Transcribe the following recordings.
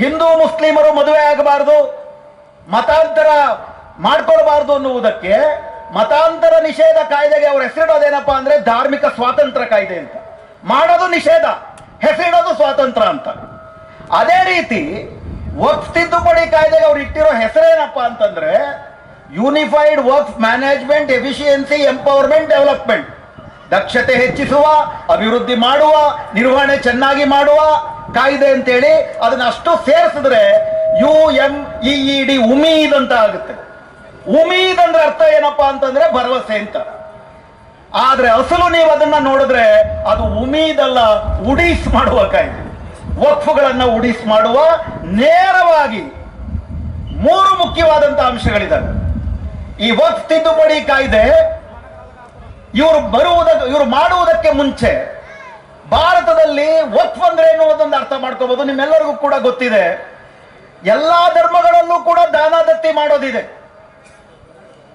ಹಿಂದೂ ಮುಸ್ಲಿಮರು ಮದುವೆ ಆಗಬಾರದು, ಮತಾಂತರ ಮಾಡ್ಕೊಳ್ಬಾರ್ದು ಅನ್ನುವುದಕ್ಕೆ ಮತಾಂತರ ನಿಷೇಧ ಕಾಯ್ದೆಗೆ ಅವರು ಹೆಸರಿಡೋದೇನಪ್ಪ ಅಂದ್ರೆ ಧಾರ್ಮಿಕ ಸ್ವಾತಂತ್ರ್ಯ ಕಾಯ್ದೆ ಅಂತ. ಮಾಡೋದು ನಿಷೇಧ, ಹೆಸರಿಡೋದು ಸ್ವಾತಂತ್ರ್ಯ ಅಂತ. ಅದೇ ರೀತಿ ವಕ್ಫ್ ತಿದ್ದುಪಡಿ ಕಾಯ್ದೆಗೆ ಅವ್ರು ಇಟ್ಟಿರೋ ಹೆಸರೇನಪ್ಪ ಅಂತಂದ್ರೆ unified work management efficiency empowerment development ದಕ್ಷತೆ ಹೆಚ್ಚಿಸುವ, ಅಭಿವೃದ್ಧಿ ಮಾಡುವ, ನಿರ್ವಹಣೆ ಚೆನ್ನಾಗಿ ಮಾಡುವ ಕಾಯ್ದೆ ಅಂತೇಳಿ ಅದನ್ನ ಅಷ್ಟು ಸೇರಿಸಿದ್ರೆ U M E D Umeed ಅಂತ ಆಗುತ್ತೆ. ಉಮೀದ್ ಅಂದ್ರೆ ಅರ್ಥ ಏನಪ್ಪಾ ಅಂತಂದ್ರೆ ಭರವಸೆ ಅಂತ. ಆದ್ರೆ ಅಸಲು ನೀವು ಅದನ್ನ ನೋಡಿದ್ರೆ ಅದು ಉಮೀದಲ್ಲ ಉಡೀಸ್ ಮಾಡುವ ಕಾಯ್ದೆ. ವಕ್ಫುಗಳನ್ನ ಉಡೀಸ್ ಮಾಡುವ ನೇರವಾಗಿ ಮೂರು ಮುಖ್ಯವಾದಂತ ಅಂಶಗಳಿದ್ದಾವೆ ಈ ವಕ್ಫ್ ತಿದ್ದುಪಡಿ ಕಾಯ್ದೆ ಇವರು ಬರುವುದ, ಇವರು ಮಾಡುವುದಕ್ಕೆ ಮುಂಚೆ ಭಾರತದಲ್ಲಿ ವಕ್ಫ್ ಅಂದ್ರೆ ಏನು ಅನ್ನೋದೊಂದು ಅರ್ಥ ಮಾಡ್ಕೋಬಹುದು ನಿಮ್ಮೆಲ್ಲರಿಗೂ ಕೂಡ ಗೊತ್ತಿದೆ. ಎಲ್ಲಾ ಧರ್ಮಗಳಲ್ಲೂ ಕೂಡ ದಾನ ದತ್ತಿ ಮಾಡೋದಿದೆ.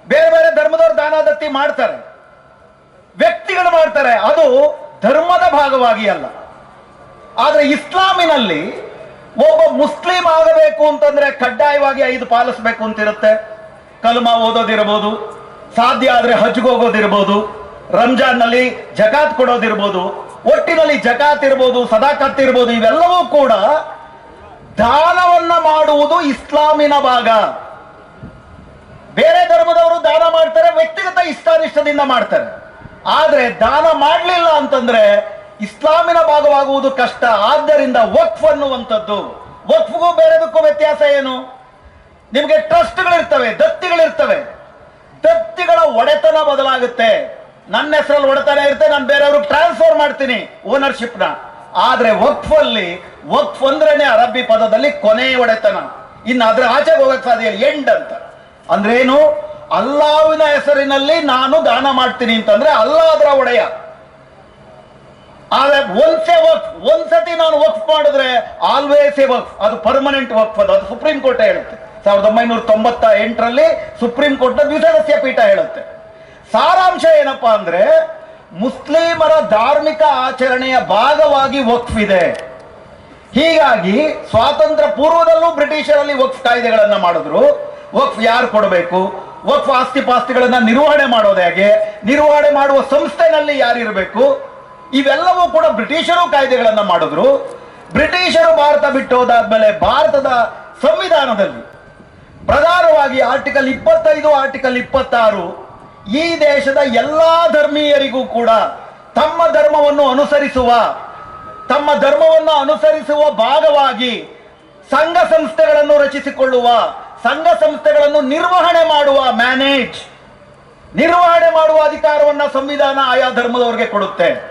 ಬೇರೆ ಬೇರೆ ಧರ್ಮದವರು ದಾನ ದತ್ತಿ ಮಾಡ್ತಾರೆ. ವ್ಯಕ್ತಿಗಳು ಮಾಡ್ತಾರೆ. ಅದು ಧರ್ಮದ ಭಾಗವಾಗಿ ಅಲ್ಲ. ಆದ್ರೆ ಇಸ್ಲಾಮಿನಲ್ಲಿ ಒಬ್ಬ ಮುಸ್ಲಿಂ ಆಗಬೇಕು ಅಂತಂದ್ರೆ ಕಡ್ಡಾಯವಾಗಿ ಐದು ಪಾಲಿಸ್ಬೇಕು ಅಂತಿರುತ್ತೆ. ಕಲ್ಮಾ ಓದೋದಿರ್ಬೋದು, ಸಾಧ್ಯ ಆದ್ರೆ ಹಜ್ಗೆ ಹೋಗೋದಿರ್ಬೋದು. ರಂಜಾನ್ನಲ್ಲಿ ಜಕಾತ್ ಕೊಡೋದಿರ್ಬೋದು, ಒಟ್ಟಿನಲ್ಲಿ ಜಕಾತ್ ಇರ್ಬೋದು, ಸದಾಕತ್ ಇರ್ಬೋದು, ಇವೆಲ್ಲವೂ ಕೂಡ ದಾನವನ್ನ ಮಾಡುವುದು ಇಸ್ಲಾಮಿನ ಭಾಗ. ಬೇರೆ ಧರ್ಮದವರು ದಾನ ಮಾಡ್ತಾರೆ, ವ್ಯಕ್ತಿಗತ ಇಷ್ಟಾನಿಷ್ಟದಿಂದ ಮಾಡ್ತಾರೆ. ಆದ್ರೆ ದಾನ ಮಾಡಲಿಲ್ಲ ಅಂತಂದ್ರೆ ಇಸ್ಲಾಮಿನ ಭಾಗವಾಗುವುದು ಕಷ್ಟ. ಆದ್ದರಿಂದ ವಕ್ಫ್ ಅನ್ನುವಂಥದ್ದು. ವಕ್ಫ್ಗೂ ಬೇರೆದಕ್ಕೂ ವ್ಯತ್ಯಾಸ ಏನು? ನಿಮಗೆ ಟ್ರಸ್ಟ್ಗಳಿರ್ತವೆ, ದತ್ತಿಗಳಿರ್ತವೆ. ದತ್ತಿಗಳ ಒಡೆತನ ಬದಲಾಗುತ್ತೆ. ನನ್ನ ಹೆಸರಲ್ಲಿ ಒಡೆತನ ಇರುತ್ತೆ, ನಾನು ಬೇರೆಯವ್ರಿಗೆ ಟ್ರಾನ್ಸ್ಫರ್ ಮಾಡ್ತೀನಿ ಓನರ್ಶಿಪ್ನ ಆದ್ರೆ ವಕ್ಫ್ ಅಲ್ಲಿ ವಕ್ಫ್ ಅಂದ್ರೇನೆ ಅರಬ್ಬಿ ಪದದಲ್ಲಿ ಕೊನೆ ಒಡೆತನ ಇನ್ನು ಅದ್ರ ಆಚೆಗೆ ಹೋಗಕ್ ಸಾಧ್ಯ ಎಂಡ್ ಅಂತ. ಅಂದ್ರೆ ಏನು ಅಲ್ಲಾವಿನ ಹೆಸರಿನಲ್ಲಿ ನಾನು ದಾನ ಮಾಡ್ತೀನಿ ಅಂತಂದ್ರೆ ಅಲ್ಲ ಅದರ ಒಡೆಯ. ಆದ್ರೆ ಒಂದ್ಸೆ ವಕ್ಫ್, ಒಂದ್ಸತಿ ನಾನು ವಕ್ಫ್ ಮಾಡಿದ್ರೆ ಆಲ್ವೇಸ್ ಎ ವಕ್ಫ್. ಅದು ಪರ್ಮನೆಂಟ್ ವಕ್ಫ್ ಅದು ಅದು ಸುಪ್ರೀಂ ಕೋರ್ಟ್ ಹೇಳುತ್ತೆ. ಸಾವಿರದ ಒಂಬೈನೂರ ತೊಂಬತ್ತ ಎಂಟರಲ್ಲಿ ಸುಪ್ರೀಂ ಕೋರ್ಟ್ ದ್ವಿಸದಸ್ಯ ಪೀಠ ಹೇಳುತ್ತೆ. ಸಾರಾಂಶ ಏನಪ್ಪಾ ಅಂದ್ರೆ ಮುಸ್ಲಿಮರ ಧಾರ್ಮಿಕ ಆಚರಣೆಯ ಭಾಗವಾಗಿ ವಕ್ಫ್ ಇದೆ ಹೀಗಾಗಿ ಸ್ವಾತಂತ್ರ್ಯ ಪೂರ್ವದಲ್ಲೂ ಬ್ರಿಟಿಷರಲ್ಲಿ ವಕ್ಫ್ ಕಾಯ್ದೆಗಳನ್ನ ಮಾಡಿದ್ರು. ವಕ್ಫ್ ಯಾರು ಕೊಡಬೇಕು? ವಕ್ಫ್ ಆಸ್ತಿ ಪಾಸ್ತಿಗಳನ್ನ ನಿರ್ವಹಣೆ ಮಾಡೋದು ಹೇಗೆ? ನಿರ್ವಹಣೆ ಮಾಡುವ ಸಂಸ್ಥೆನಲ್ಲಿ ಯಾರಿರಬೇಕು? ಇವೆಲ್ಲವೂ ಕೂಡ ಬ್ರಿಟಿಷರು ಕಾಯ್ದೆಗಳನ್ನ ಮಾಡಿದ್ರು. ಬ್ರಿಟಿಷರು ಭಾರತ ಬಿಟ್ಟು ಹೋದಾದ್ಮೇಲೆ ಭಾರತದ ಸಂವಿಧಾನದಲ್ಲಿ ಪ್ರಧಾನವಾಗಿ ಆರ್ಟಿಕಲ್ ಇಪ್ಪತ್ತೈದು, ಆರ್ಟಿಕಲ್ ಇಪ್ಪತ್ತಾರು ಈ ದೇಶದ ಎಲ್ಲಾ ಧರ್ಮೀಯರಿಗೂ ಕೂಡ ತಮ್ಮ ಧರ್ಮವನ್ನು ಅನುಸರಿಸುವ, ತಮ್ಮ ಧರ್ಮವನ್ನು ಅನುಸರಿಸುವ ಭಾಗವಾಗಿ ಸಂಘ ಸಂಸ್ಥೆಗಳನ್ನು ರಚಿಸಿಕೊಳ್ಳುವ, ಸಂಘ ಸಂಸ್ಥೆಗಳನ್ನು ನಿರ್ವಹಣೆ ಮಾಡುವ ಮ್ಯಾನೇಜ್, ನಿರ್ವಹಣೆ ಮಾಡುವ ಅಧಿಕಾರವನ್ನ ಸಂವಿಧಾನ ಆಯಾ ಧರ್ಮದವರಿಗೆ ಕೊಡುತ್ತೆ.